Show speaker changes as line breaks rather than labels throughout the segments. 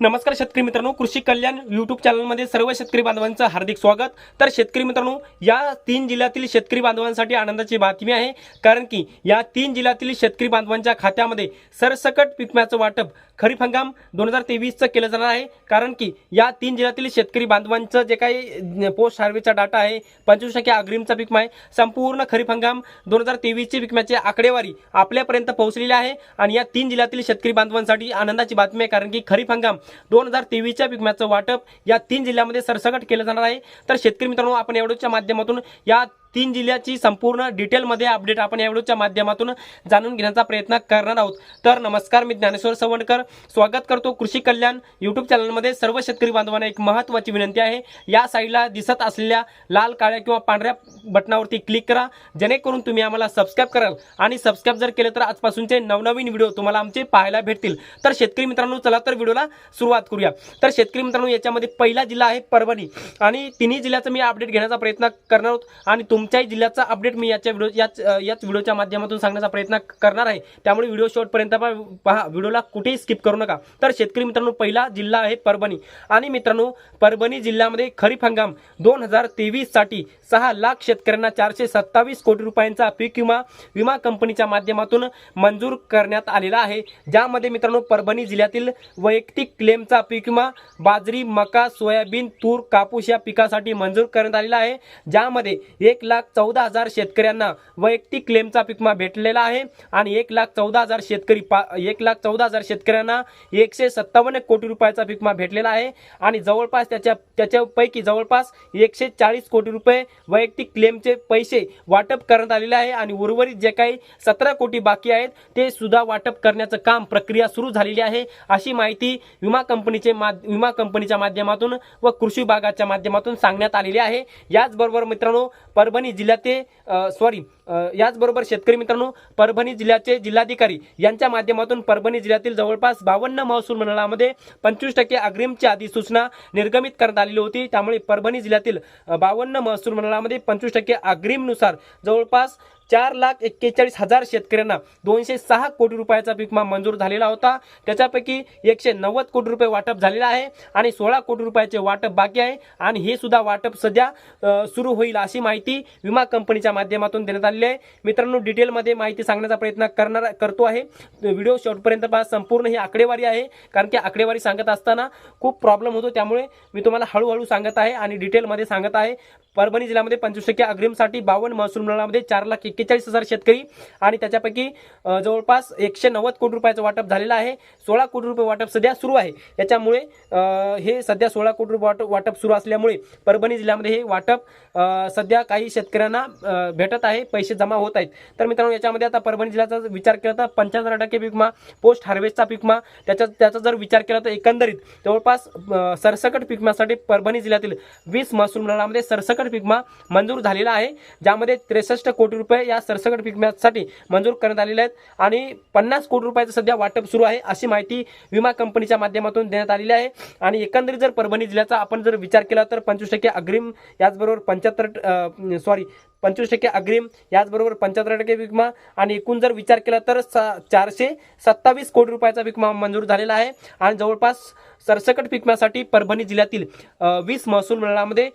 नमस्कार शेतकरी मित्रांनो कृषी कल्याण युट्यूब चॅनलमध्ये सर्व शेतकरी बांधवांचं हार्दिक स्वागत. तर शेतकरी मित्रांनो या तीन जिल्ह्यातील शेतकरी बांधवांसाठी आनंदाची बातमी आहे. कारण की या तीन जिल्ह्यातील शेतकरी बांधवांच्या खात्यामध्ये सरसकट पिकम्याचं वाटप खरीप हंगाम दोन हजार तेवीसचं केलं जाणार आहे. कारण की या तीन जिल्ह्यातील शेतकरी बांधवांचं जे काही पोस्ट हार्वेचा डाटा आहे पंचवीस टक्के अग्रिमचा पिकमा आहे. संपूर्ण खरीप हंगाम दोन हजार तेवीसची पिकम्याची आकडेवारी आपल्यापर्यंत पोहोचलेली आहे. आणि या तीन जिल्ह्यातील शेतकरी बांधवांसाठी आनंदाची बातमी आहे. कारण की खरीप हंगाम दोन हजार तेवीसच्या पीक मॅचचं वाटप या तीन जिल्ह्यामध्ये सरसकट केलं जाणार आहे. तर शेतकरी मित्रांनो आपण एवढ्याच्या माध्यमातून या तीन जिल्ह्याची संपूर्ण डिटेलमध्ये अपडेट आपण या व्हिडिओच्या माध्यमातून जाणून घेण्याचा प्रयत्न करणार आहोत. तर नमस्कार मी ज्ञानेश्वर सवणकर स्वागत करतो कृषी कल्याण यूट्यूब चॅनलमध्ये सर्व शेतकरी बांधवांना एक महत्त्वाची विनंती आहे. या साईडला दिसत असलेल्या लाल काळ्या किंवा पांढऱ्या बटनावरती क्लिक करा. जेणेकरून तुम्ही आम्हाला सबस्क्राईब कराल. आणि सबस्क्राईब जर केलं तर आजपासूनचे नवनवीन व्हिडिओ तुम्हाला आमचे पाहायला भेटतील. तर शेतकरी मित्रांनो चला तर व्हिडिओला सुरुवात करूया. तर शेतकरी मित्रांनो याच्यामध्ये पहिला जिल्हा आहे परभणी. आणि तिन्ही जिल्ह्याचं मी अपडेट घेण्याचा प्रयत्न करणार आहोत. आणि तुमच्याही जिल्ह्याचा अपडेट मी याच्या व्हिडिओ याच याच व्हिडिओच्या माध्यमातून सांगण्याचा प्रयत्न करणार आहे. त्यामुळे व्हिडिओ शेवटपर्यंत पहा पहा व्हिडिओला कुठेही स्किप करू नका. तर शेतकरी मित्रांनो पहिला जिल्हा आहे परभणी. आणि मित्रांनो परभणी जिल्ह्यामध्ये खरीप हंगाम दोन हजार तेवीससाठी सहा लाख शेतकऱ्यांना चारशे सत्तावीस कोटी रुपयांचा पीक विमा विमा कंपनीच्या माध्यमातून मंजूर करण्यात आलेला आहे. ज्यामध्ये मित्रांनो परभणी जिल्ह्यातील वैयक्तिक क्लेमचा पीक विमा बाजरी मका सोयाबीन तूर कापूस या पिकासाठी मंजूर करण्यात आलेला आहे. ज्यामध्ये एक लाख चौदा हजार शेतकऱ्यांना वैयक्तिक क्लेमचा पिकमा भेटलेला आहे आणि एक लाख चौदा हजार शेतकरी पा एक लाख चौदा हजार शेतकऱ्यांना एकशे सत्तावन्न कोटी रुपयाचा पिकमा भेटलेला आहे आणि जवळपास त्याच्या त्याच्यापैकी जवळपास एकशे चाळीस कोटी रुपये वैयक्तिक क्लेमचे पैसे वाटप करण्यात आलेले आहे आणि उर्वरित जे काही सतरा कोटी बाकी आहेत ते सुद्धा वाटप करण्याचं काम प्रक्रिया सुरू झालेली आहे अशी माहिती विमा कंपनीचे माध विमा कंपनीच्या माध्यमातून व कृषी विभागाच्या माध्यमातून सांगण्यात आलेली आहे. याचबरोबर मित्रांनो परभणी परभणी जिल्ह्यात ते सॉरी याचबरोबर शेतकरी मित्रांनो परभणी जिल्ह्याचे जिल्हाधिकारी यांच्या माध्यमातून परभणी जिल्ह्यातील जवळपास बावन्न महसूल मंडळामध्ये पंचवीस टक्के अग्रिमची अधिसूचना निर्गमित करण्यात आलेली होती. त्यामुळे परभणी जिल्ह्यातील बावन्न महसूल मंडळामध्ये पंचवीस टक्के अग्रिमनुसार जवळपास चार लाख एक्केचाळीस हजार शेतकऱ्यांना दोनशे सहा कोटी रुपयाचा पीक मंजूर झालेला होता. त्याच्यापैकी एकशे नव्वद कोटी रुपये वाटप झालेलं आहे आणि सोळा कोटी रुपयाचे वाटप बाकी आहे. आणि हे सुद्धा वाटप सध्या सुरू होईल अशी माहिती विमा कंपनीच्या माध्यमातून देण्यात आली आलेली आहे. मित्रांनो डिटेलमध्ये माहिती सांगण्याचा प्रयत्न करणार करतो आहे. व्हिडिओ शेवटपर्यंत पहा संपूर्ण ही आकडेवारी आहे. कारण की आकडेवारी सांगत असताना खूप प्रॉब्लेम होतो. त्यामुळे मी तुम्हाला हळूहळू सांगत आहे आणि डिटेलमध्ये सांगत आहे. परभणी जिल्ह्यामध्ये पंचवीस टक्के अग्रिमसाठी बावन्न महसूल मंडळामध्ये चार लाख एक्केचाळीस हजार शेतकरी आणि त्याच्यापैकी जवळपास एकशे नव्वद कोटी रुपयाचं वाटप झालेलं आहे. सोळा कोटी रुपये वाटप सध्या सुरू आहे. याच्यामुळे हे सध्या सोळा कोटी रुपये वाटप वाटप सुरू असल्यामुळे परभणी जिल्ह्यामध्ये हे वाटप सध्या काही शेतकऱ्यांना भेटत आहे. पैसे जमा होत आहेत. तर मित्रांनो याच्यामध्ये आता परभणी जिल्ह्याचा विचार केला तर पंच्याहत्तर टक्के पिकमा पोस्ट हार्वेस्टचा पिकमा विमा त्याचा त्याचा जर विचार केला तर एकंदरीत जवळपास सरसकट पिकमासाठी परभणी जिल्ह्यातील वीस महसूल मंडळामध्ये सरसकट पिकमा मंजूर झालेला आहे. ज्यामध्ये त्रेसष्ट कोटी रुपये या सरसकट पिकम्यासाठी मंजूर करण्यात आलेले आहेत. आणि पन्नास कोटी रुपयाचं सध्या वाटप सुरू आहे अशी माहिती विमा कंपनीच्या माध्यमातून देण्यात आलेली आहे. आणि एकंदरीत जर परभणी जिल्ह्याचा आपण जर विचार केला तर पंचवीस टक्के अग्रिम याचबरोबर पंच्याहत्तर सॉरी पंचवीस टक्के अग्रिम याचबरोबर पंच्याहत्तर टक्के विमा आणि एकूण जर विचार केला तर चारशे सत्तावीस कोटी रुपयाचा विकमा मंजूर झालेला आहे. आणि जवळपास सरसकट विकम्यासाठी परभणी जिल्ह्यातील वीस महसूल मंडळामध्ये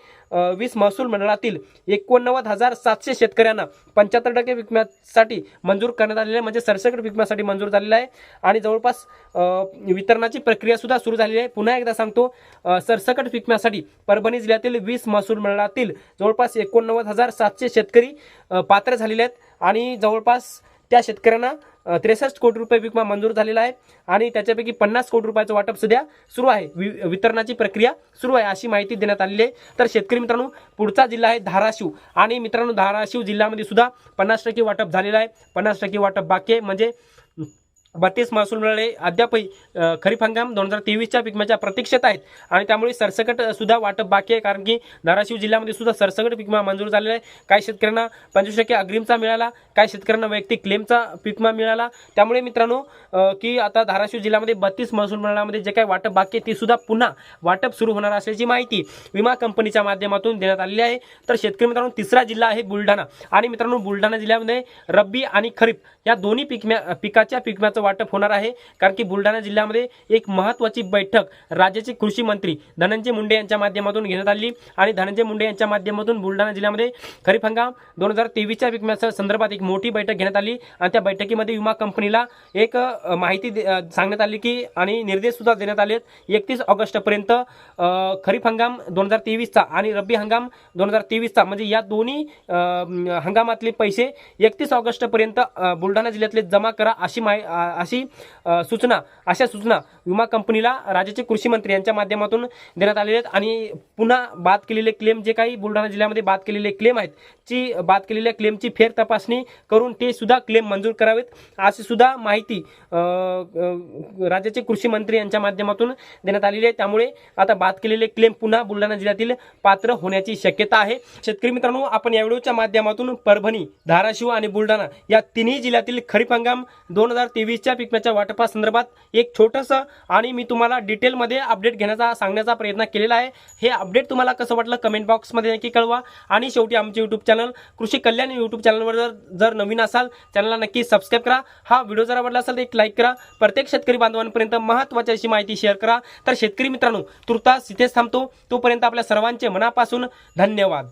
वीस महसूल मंडळातील एकोणनव्वद हजार सातशे शेतकऱ्यांना पंच्याहत्तर टक्के विकण्यासाठी मंजूर करण्यात आलेलं आहे. म्हणजे सरसकट विकण्यासाठी मंजूर झालेलं आहे. आणि जवळपास वितरणाची प्रक्रियासुद्धा सुरू झालेली आहे. पुन्हा एकदा सांगतो सरसकट विकण्यासाठी परभणी जिल्ह्यातील वीस महसूल मंडळातील जवळपास एकोणनव्वद हजार सातशे शेतकरी पात्र झालेले आहेत. आणि जवळपास त्या शेतकऱ्यांना त्रेसष्ट कोटी रुपये विमा मंजूर झालेला आहे आणि त्याच्यापैकी पन्नास कोटी रुपयाचं वाटप सध्या सुरू आहे. वि- वितरणाची प्रक्रिया सुरू आहे अशी माहिती देण्यात आलेली आहे. तर शेतकरी मित्रांनो पुढचा जिल्हा आहे धाराशिव आणि मित्रांनो धाराशिव जिल्ह्यामध्ये सुद्धा पन्नास टक्के वाटप झालेलं आहे. पन्नास टक्के वाटप बाकी म्हणजे बत्तीस महसूल मंडळे अद्यापही खरीप हंगाम दोन हजार तेवीसच्या पिकम्याच्या प्रतीक्षेत आहेत. आणि त्यामुळे सरसकट सुद्धा वाटप बाकी आहे. कारण की धाराशिव जिल्ह्यामध्ये सुद्धा सरसकट पिकमा मंजूर झालेला आहे. काही शेतकऱ्यांना पंचवीस टक्के अग्रिमचा मिळाला. काही शेतकऱ्यांना वैयक्तिक क्लेमचा पिकमा मिळाला. त्यामुळे मित्रांनो की आता धाराशिव जिल्ह्यामध्ये बत्तीस महसूल मंडळामध्ये जे काही वाटप बाकी आहे ती सुद्धा पुन्हा वाटप सुरू होणार असल्याची माहिती विमा कंपनीच्या माध्यमातून देण्यात आलेली आहे. तर शेतकरी मित्रांनो तिसरा जिल्हा आहे बुलढाणा. आणि मित्रांनो बुलढाणा जिल्ह्यामध्ये रब्बी आणि खरीप या दोन्ही पिकम्या पिकाच्या पिकम्याचं वाटप होणार आहे. कारण की बुलढाणा जिल्ह्यामध्ये एक महत्त्वाची बैठक राज्याचे कृषी मंत्री धनंजय मुंडे यांच्या माध्यमातून घेण्यात आली. आणि धनंजय मुंडे यांच्या माध्यमातून बुलढाणा जिल्ह्यामध्ये खरीप हंगाम दोन हजार तेवीसच्या विकम्याच्या संदर्भात एक मोठी बैठक घेण्यात आली. आणि त्या बैठकीमध्ये विमा कंपनीला एक माहिती दे- सांगण्यात आली की आणि निर्देश सुद्धा देण्यात आले एकतीस ऑगस्टपर्यंत खरीप हंगाम दोन हजार तेवीसचा आणि रब्बी हंगाम दोन हजार तेवीसचा म्हणजे या दोन्ही हंगामातले पैसे एकतीस ऑगस्टपर्यंत बुलढाणा जिल्ह्यातले जमा करा अशी माहि अशी सूचना अशा सूचना विमा कंपनीला राज्याचे कृषी मंत्री यांच्या माध्यमातून देण्यात आलेले आहेत. आणि पुन्हा बाद केलेले क्लेम जे काही बुलढाणा जिल्ह्यामध्ये बाद केलेले क्लेम आहेत ची बाद केलेल्या क्लेमची फेर तपासणी करून ते सुद्धा क्लेम मंजूर करावेत. अशी सुद्धा माहिती राज्याचे कृषी मंत्री यांच्या माध्यमातून देण्यात आलेली आहे. त्यामुळे आता बाद केलेले क्लेम पुन्हा बुलढाणा जिल्ह्यातील पात्र होण्याची शक्यता आहे. शेतकरी मित्रांनो आपण या व्हिडिओच्या माध्यमातून परभणी धाराशिव आणि बुलढाणा या तिन्ही जिल्ह्यातील खरीप हंगाम दोन हजार तेवीस तेवीसच्या पिकण्याच्या वाटपासंदर्भात एक छोटंसं आणि मी तुम्हाला डिटेलमध्ये अपडेट घेण्याचा सांगण्याचा प्रयत्न केलेला आहे. हे अपडेट तुम्हाला कसं वाटलं कमेंट बॉक्समध्ये नक्की कळवा. आणि शेवटी आमचे यूट्यूब चॅनल कृषी कल्याण यूट्यूब चॅनलवर जर जर नवीन असाल चॅनलला नक्की सबस्क्राईब करा. हा व्हिडिओ जर आवडला असेल तर एक लाईक करा. प्रत्येक शेतकरी बांधवांपर्यंत महत्त्वाची अशी माहिती शेअर करा. तर शेतकरी मित्रांनो तुर्तास इथेच थांबतो. तोपर्यंत आपल्या सर्वांचे मनापासून धन्यवाद.